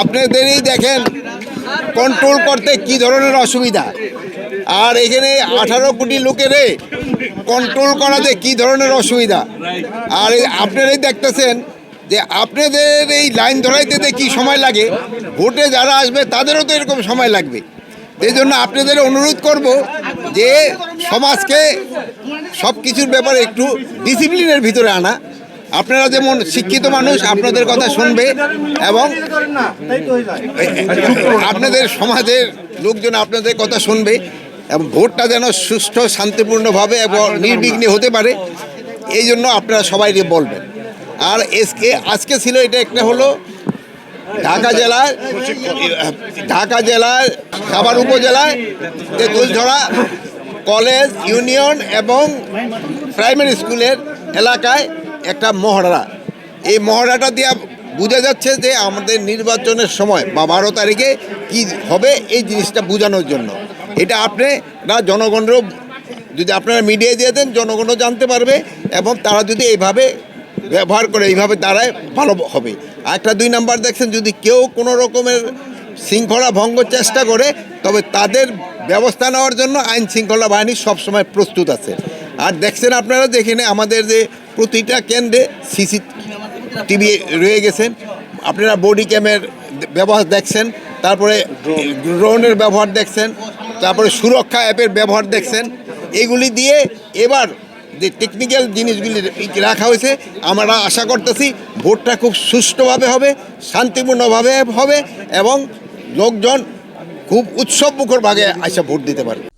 আপনাদেরই দেখেন কন্ট্রোল করতে কি ধরনের অসুবিধা? আর এখানে আঠারো কোটি লোকেরে কন্ট্রোল করাতে কি ধরনের অসুবিধা? আর আপনারাই দেখতেছেন যে আপনাদের এই লাইন ধরাইতে কি সময় লাগে, ভোটে যারা আসবে তাদেরও তো এরকম সময় লাগবে। এই জন্য আপনাদের অনুরোধ করব যে সমাজকে সব কিছুর ব্যাপারে একটু ডিসিপ্লিনের ভিতরে আনা। আপনারা যেমন শিক্ষিত মানুষ, আপনাদের কথা শুনবে এবং আপনাদের সমাজের লোকজন আপনাদের কথা শুনবে এবং ভোটটা যেন সুষ্ঠু শান্তিপূর্ণভাবে এবং নির্বিঘ্নে হতে পারে, এই জন্য আপনারা সবাই বলবেন। আর এসকে, আজকে ছিল এটা একটা হলো ঢাকা জেলার ঢাকা জেলার খাবার উপজেলায় তেঁতুলঝরা কলেজ, ইউনিয়ন এবং প্রাইমারি স্কুলের এলাকায় একটা মহড়া। এই মহড়াটা দিয়ে বোঝা যাচ্ছে যে আমাদের নির্বাচনের সময় বা বারো তারিখে কি হবে এই জিনিসটা বোঝানোর জন্য। এটা আপনারা জনগণেরও যদি আপনারা মিডিয়ায় দিয়ে দেন, জনগণও জানতে পারবে এবং তারা যদি এইভাবে ব্যবহার করে, এইভাবে দাঁড়ায় ভালো হবে। আর একটা দুই নাম্বার দেখছেন, যদি কেউ কোনো রকমের শৃঙ্খলা ভঙ্গ চেষ্টা করে, তবে তাদের ব্যবস্থা নেওয়ার জন্য আইন শৃঙ্খলা বাহিনী সবসময় প্রস্তুত আছে। আর দেখছেন আপনারা যেখানে আমাদের যে প্রতিটা কেন্দ্রে সিসি টিভি রয়ে গেছেন আপনারা বডি ক্যামের ব্যবহার দেখছেন, তারপরে ড্রোনের ব্যবহার দেখছেন, তারপরে সুরক্ষা অ্যাপের ব্যবহার দেখছেন। এগুলি দিয়ে এবার যে টেকনিক্যাল জিনিসগুলি রাখা হয়েছে, আমরা আশা করতেছি ভোটটা খুব সুষ্ঠুভাবে হবে, শান্তিপূর্ণভাবে হবে এবং লোকজন খুব উৎসব মুখর ভাগে আসা ভোট দিতে পারবে।